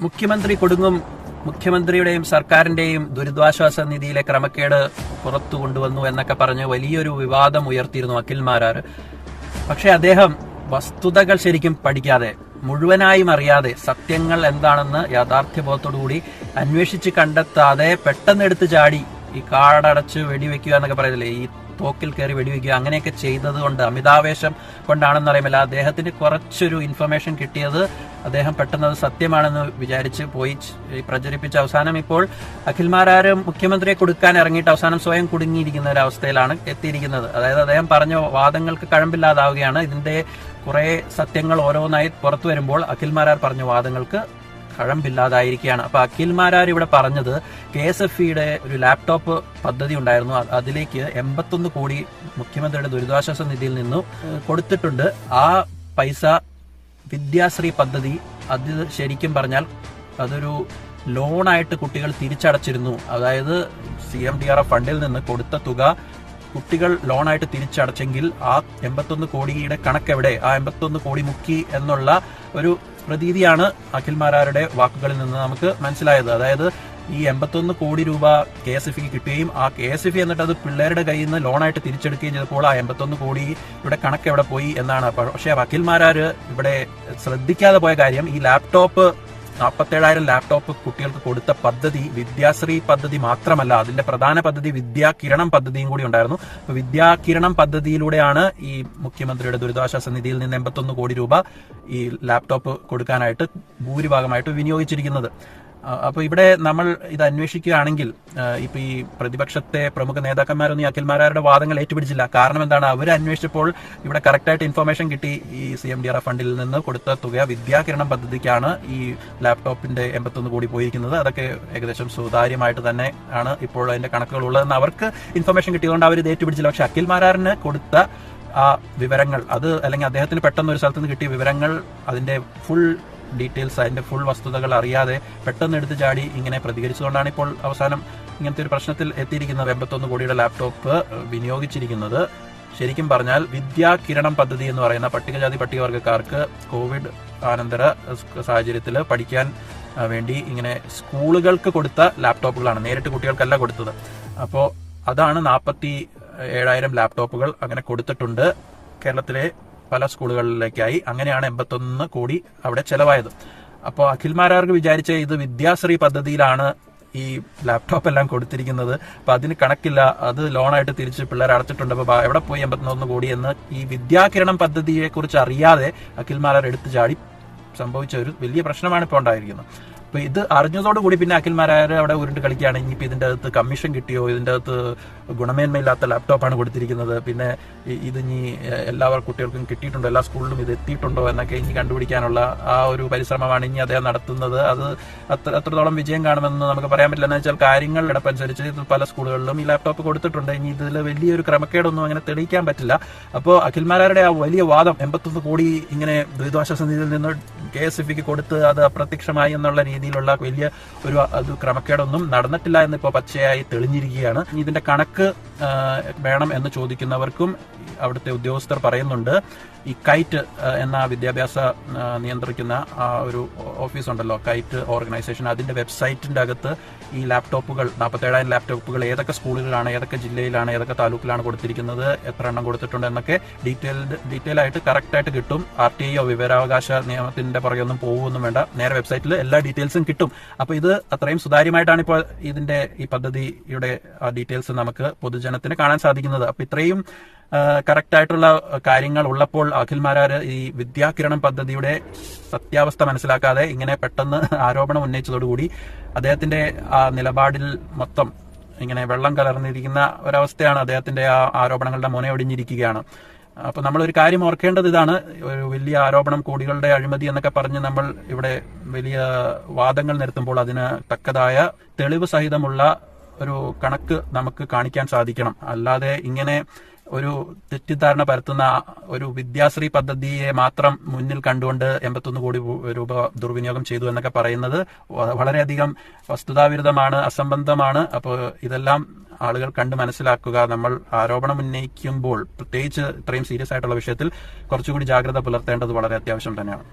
മുഖ്യമന്ത്രി കൊടുങ്ങും മുഖ്യമന്ത്രിയുടെയും സർക്കാരിന്റെയും ദുരിതാശ്വാസ നിധിയിലെ ക്രമക്കേട് പുറത്തു കൊണ്ടുവന്നു എന്നൊക്കെ പറഞ്ഞ് വലിയൊരു വിവാദം ഉയർത്തിയിരുന്നു അഖിൽമാരാർ പക്ഷെ അദ്ദേഹം വസ്തുതകൾ ശരിക്കും പഠിക്കാതെ മുഴുവനായും അറിയാതെ സത്യങ്ങൾ എന്താണെന്ന് യാഥാർത്ഥ്യബോധത്തോടുകൂടി അന്വേഷിച്ച് കണ്ടെത്താതെ പെട്ടെന്ന് എടുത്ത് ചാടി ഈ കാടടച്ച് വെടിവെക്കുക എന്നൊക്കെ പറയുന്നില്ലേ ഈ തോക്കിൽ കയറി വെടിവെക്കുക അങ്ങനെയൊക്കെ ചെയ്തത് കൊണ്ട് അമിതാവേശം കൊണ്ടാണെന്ന് അറിയുമല്ല അദ്ദേഹത്തിന് കുറച്ചൊരു ഇൻഫർമേഷൻ കിട്ടിയത് അദ്ദേഹം പെട്ടെന്ന് അത് സത്യമാണെന്ന് വിചാരിച്ച് പോയി പ്രചരിപ്പിച്ച അവസാനം ഇപ്പോൾ അഖിൽമാരാരും മുഖ്യമന്ത്രിയെ കൊടുക്കാൻ ഇറങ്ങിയിട്ട് അവസാനം സ്വയം കുടുങ്ങിയിരിക്കുന്ന ഒരു അവസ്ഥയിലാണ് എത്തിയിരിക്കുന്നത്. അതായത് അദ്ദേഹം പറഞ്ഞ വാദങ്ങൾക്ക് കഴമ്പില്ലാതാവുകയാണ്. ഇതിന്റെ കുറെ സത്യങ്ങൾ ഓരോന്നായി പുറത്തു വരുമ്പോൾ അഖിൽമാരാർ പറഞ്ഞ വാദങ്ങൾക്ക് കഴമ്പില്ലാതായിരിക്കുകയാണ്. അപ്പൊ അഖിൽമാരാർ ഇവിടെ പറഞ്ഞത് കെ എസ് എഫ് ഇയുടെ ഒരു ലാപ്ടോപ്പ് പദ്ധതി ഉണ്ടായിരുന്നു. അതിലേക്ക് എൺപത്തൊന്ന് കോടി മുഖ്യമന്ത്രിയുടെ ദുരിതാശ്വാസ നിധിയിൽ നിന്നും കൊടുത്തിട്ടുണ്ട്. ആ പൈസ വിദ്യാശ്രീ പദ്ധതി അത് ശരിക്കും പറഞ്ഞാൽ അതൊരു ലോണായിട്ട് കുട്ടികൾ തിരിച്ചടച്ചിരുന്നു. അതായത് C M D R F ഫണ്ടിൽ നിന്ന് കൊടുത്ത തുക കുട്ടികൾ ലോണായിട്ട് തിരിച്ചടച്ചെങ്കിൽ ആ എൺപത്തൊന്ന് കോടിയുടെ കണക്ക് എവിടെ ആ എൺപത്തൊന്ന് കോടി മുക്കി എന്നുള്ള ഒരു പ്രതീതിയാണ് അഖിൽമാരാരുടെ വാക്കുകളിൽ നിന്ന് നമുക്ക് മനസ്സിലായത്. അതായത് ഈ എൺപത്തൊന്ന് കോടി രൂപ കെ എസ് എഫ് കിട്ടുകയും ആ കെ എസ് എഫ് എന്നിട്ട് അത് പിള്ളേരുടെ കയ്യിൽ നിന്ന് ലോണായിട്ട് തിരിച്ചെടുക്കുകയും ചെയ്തപ്പോൾ ആ എൺപത്തൊന്ന് കോടിയുടെ കണക്ക് എവിടെ പോയി എന്നാണ്. പക്ഷേ അഖിൽമാരാര് ഇവിടെ ശ്രദ്ധിക്കാതെ പോയ കാര്യം ഈ ലാപ്ടോപ്പ് നാൽപ്പത്തേഴായിരം ലാപ്ടോപ്പ് കുട്ടികൾക്ക് കൊടുത്ത പദ്ധതി വിദ്യാശ്രീ പദ്ധതി മാത്രമല്ല അതിന്റെ പ്രധാന പദ്ധതി വിദ്യാകിരണം പദ്ധതിയും കൂടി ഉണ്ടായിരുന്നു. അപ്പൊ വിദ്യാകിരണം പദ്ധതിയിലൂടെയാണ് ഈ മുഖ്യമന്ത്രിയുടെ ദുരിതാശ്വാസ നിധിയിൽ നിന്ന് എൺപത്തൊന്ന് കോടി രൂപ ഈ ലാപ്ടോപ്പ് കൊടുക്കാനായിട്ട് ഭൂരിഭാഗമായിട്ട് വിനിയോഗിച്ചിരിക്കുന്നത്. ആ, അപ്പൊ ഇവിടെ നമ്മൾ ഇത് അന്വേഷിക്കുകയാണെങ്കിൽ ഇപ്പൊ ഈ പ്രതിപക്ഷത്തെ പ്രമുഖ നേതാക്കന്മാരൊന്നും ഈ അഖിൽമാരാരുടെ വാദങ്ങൾ ഏറ്റുപിടിച്ചില്ല. കാരണം എന്താണ്? അവർ അന്വേഷിച്ചപ്പോൾ ഇവിടെ കറക്റ്റായിട്ട് ഇൻഫർമേഷൻ കിട്ടി. ഈ സി എം ഡി ആർ ഫണ്ടിൽ നിന്ന് കൊടുത്ത തുക വിദ്യാകിരണം പദ്ധതിക്കാണ് ഈ ലാപ്ടോപ്പിന്റെ എൺപത്തൊന്ന് കോടി പോയിരിക്കുന്നത്. അതൊക്കെ ഏകദേശം സുതാര്യമായിട്ട് തന്നെ ആണ് ഇപ്പോൾ അതിന്റെ കണക്കുകൾ ഉള്ളതെന്ന് അവർക്ക് ഇൻഫർമേഷൻ കിട്ടിയതുകൊണ്ട് അവർ ഇത് ഏറ്റുപിടിച്ചില്ല. പക്ഷെ അഖിൽമാരാറിന് കൊടുത്ത ആ വിവരങ്ങൾ അത് അല്ലെങ്കിൽ അദ്ദേഹത്തിന് പെട്ടെന്ന് ഒരു സ്ഥലത്ത് നിന്ന് കിട്ടിയ വിവരങ്ങൾ അതിന്റെ ഫുൾ ഡീറ്റെയിൽസ് അതിന്റെ ഫുൾ വസ്തുതകൾ അറിയാതെ പെട്ടെന്ന് എടുത്ത് ചാടി ഇങ്ങനെ പ്രതികരിച്ചുകൊണ്ടാണ് ഇപ്പോൾ അവസാനം ഇങ്ങനത്തെ ഒരു പ്രശ്നത്തിൽ എത്തിയിരിക്കുന്ന എൺപത്തൊന്ന് കോടിയുടെ ലാപ്ടോപ്പ് വിനിയോഗിച്ചിരിക്കുന്നത്. ശരിക്കും പറഞ്ഞാൽ വിദ്യാകിരണം പദ്ധതി എന്ന് പറയുന്ന പട്ടികജാതി പട്ടികവർഗക്കാർക്ക് കോവിഡ് ആനന്തര സാഹചര്യത്തിൽ പഠിക്കാൻ വേണ്ടി ഇങ്ങനെ സ്കൂളുകൾക്ക് കൊടുത്ത ലാപ്ടോപ്പുകളാണ് നേരിട്ട് കുട്ടികൾക്കല്ല കൊടുത്തത്. അപ്പോൾ അതാണ് നാൽപ്പത്തി ഏഴായിരം ലാപ്ടോപ്പുകൾ അങ്ങനെ കൊടുത്തിട്ടുണ്ട്. കേരളത്തിലെ പല സ്കൂളുകളിലേക്കായി അങ്ങനെയാണ് എൺപത്തൊന്ന് കോടി അവിടെ ചെലവായത്. അപ്പോൾ അഖിൽമാരാർക്ക് വിചാരിച്ച ഇത് വിദ്യാശ്രീ പദ്ധതിയിലാണ് ഈ ലാപ്ടോപ്പ് എല്ലാം കൊടുത്തിരിക്കുന്നത്. അപ്പൊ അതിന് കണക്കില്ല. അത് ലോണായിട്ട് തിരിച്ച് പിള്ളേർ അടച്ചിട്ടുണ്ട്. അപ്പോൾ എവിടെ പോയി എൺപത്തൊന്ന് കോടി എന്ന് ഈ വിദ്യാകിരണം പദ്ധതിയെ കുറിച്ച് അറിയാതെ അഖിൽമാരാർ എടുത്തു ചാടി സംഭവിച്ച ഒരു വലിയ പ്രശ്നമാണ് ഇപ്പോൾ ഉണ്ടായിരിക്കുന്നത്. അപ്പൊ ഇത് അറിഞ്ഞതോടുകൂടി പിന്നെ അഖിൽമാരായ അവിടെ ഉരുണ്ട് കളിക്കുകയാണ്. ഇനിയിപ്പോ ഇതിന്റെ അകത്ത് കമ്മീഷൻ കിട്ടിയോ? ഇതിന്റെ അകത്ത് ഗുണമേന്മയില്ലാത്ത ലാപ്ടോപ്പാണ് കൊടുത്തിരിക്കുന്നത്. പിന്നെ ഇത് ഇനി എല്ലാ കുട്ടികൾക്കും കിട്ടിയിട്ടുണ്ടോ? എല്ലാ സ്കൂളിലും ഇത് എത്തിയിട്ടുണ്ടോ എന്നൊക്കെ ഇനി കണ്ടുപിടിക്കാനുള്ള ആ ഒരു പരിശ്രമമാണ് ഇനി അദ്ദേഹം നടത്തുന്നത്. അത് അത്ര അത്രത്തോളം വിജയം കാണുമെന്ന് നമുക്ക് പറയാൻ പറ്റില്ല. എന്ന് വെച്ചാൽ കാര്യങ്ങൾ ഇടപ്പനുസരിച്ച് പല സ്കൂളുകളിലും ഈ ലാപ്ടോപ്പ് കൊടുത്തിട്ടുണ്ട്. ഇനി ഇതിൽ വലിയൊരു ക്രമക്കേടൊന്നും അങ്ങനെ തെളിയിക്കാൻ പറ്റില്ല. അപ്പോൾ അഖിൽമാരാരുടെ ആ വലിയ വാദം എൺപത്തൊന്ന് കോടി ഇങ്ങനെ ദുരിതാശ്വാസ നിധിയിൽ നിന്ന് കെ എസ് എഫ് കൊടുത്ത് അത് അപ്രത്യക്ഷമായി എന്നുള്ള രീതിയിലുള്ള വലിയ ഒരു അത് ക്രമക്കേടൊന്നും നടന്നിട്ടില്ല എന്ന് ഇപ്പോൾ പച്ചയായി തെളിഞ്ഞിരിക്കുകയാണ്. ഇതിന്റെ കണക്ക് വേണം എന്ന് ചോദിക്കുന്നവർക്കും അവിടുത്തെ ഉദ്യോഗസ്ഥർ പറയുന്നുണ്ട്. ഈ കൈറ്റ് എന്ന വിദ്യാഭ്യാസ നിയന്ത്രിക്കുന്ന ആ ഒരു ഓഫീസ് ഉണ്ടല്ലോ കൈറ്റ് ഓർഗനൈസേഷൻ. അതിന്റെ വെബ്സൈറ്റിന്റെ അകത്ത് ഈ ലാപ്ടോപ്പുകൾ നാൽപ്പത്തേഴായിരം ലാപ്ടോപ്പുകൾ ഏതൊക്കെ സ്കൂളുകളിലാണ് ഏതൊക്കെ ജില്ലയിലാണ് ഏതൊക്കെ താലൂക്കിലാണ് കൊടുത്തിരിക്കുന്നത് എത്ര എണ്ണം കൊടുത്തിട്ടുണ്ട് എന്നൊക്കെ ഡീറ്റെയിൽഡ് ഡീറ്റെയിൽ ആയിട്ട് കറക്റ്റ് ആയിട്ട് കിട്ടും. ആർ ടി ഐയോ വിവരാവകാശ നിയമത്തിന്റെ പുറകെ ഒന്നും പോകുമൊന്നും വേണ്ട. നേരെ വെബ്സൈറ്റിൽ എല്ലാ ഡീറ്റെയിൽസും കിട്ടും. അപ്പോൾ ഇത് അത്രയും സുതാര്യമായിട്ടാണ് ഇപ്പോൾ ഇതിന്റെ ഈ പദ്ധതിയുടെ ഡീറ്റെയിൽസ് നമുക്ക് പൊതുജനത്തിന് കാണാൻ സാധിക്കുന്നത്. അപ്പോൾ ഇത്രയും കറക്റ്റ് ആയിട്ടുള്ള കാര്യങ്ങൾ ഉള്ളപ്പോൾ അഖിൽമാരാർ ഈ വിദ്യാകിരണം പദ്ധതിയുടെ സത്യാവസ്ഥ മനസ്സിലാക്കാതെ ഇങ്ങനെ പെട്ടെന്ന് ആരോപണം ഉന്നയിച്ചതോടുകൂടി അദ്ദേഹത്തിന്റെ ആ നിലപാടിൽ മൊത്തം ഇങ്ങനെ വെള്ളം കലർന്നിരിക്കുന്ന ഒരവസ്ഥയാണ് അദ്ദേഹത്തിന്റെ ആ ആരോപണങ്ങളുടെ മുനയൊടിഞ്ഞിരിക്കുകയാണ് അപ്പൊ നമ്മൾ ഒരു കാര്യം ഓർക്കേണ്ടത് ഇതാണ്. ഒരു വലിയ ആരോപണം കോടികളുടെ അഴിമതി എന്നൊക്കെ പറഞ്ഞ് നമ്മൾ ഇവിടെ വലിയ വാദങ്ങൾ നിരത്തുമ്പോൾ അതിന് തക്കതായ തെളിവ് സഹിതമുള്ള ഒരു കണക്ക് നമുക്ക് കാണിക്കാൻ സാധിക്കണം. അല്ലാതെ ഇങ്ങനെ ഒരു തെറ്റിദ്ധാരണ പരത്തുന്ന ഒരു വിദ്യാശ്രീ പദ്ധതിയെ മാത്രം മുന്നിൽ കണ്ടുകൊണ്ട് എൺപത്തൊന്ന് കോടി രൂപ ദുർവിനിയോഗം ചെയ്തു എന്നൊക്കെ പറയുന്നത് വളരെയധികം വസ്തുതാവിരുദ്ധമാണ് അസംബന്ധമാണ്. അപ്പോൾ ഇതെല്ലാം ആളുകൾ കണ്ട് മനസ്സിലാക്കുക. നമ്മൾ ആരോപണം ഉന്നയിക്കുമ്പോൾ പ്രത്യേകിച്ച് ഇത്രയും സീരിയസ് ആയിട്ടുള്ള വിഷയത്തിൽ കുറച്ചുകൂടി ജാഗ്രത പുലർത്തേണ്ടത് വളരെ അത്യാവശ്യം തന്നെയാണ്.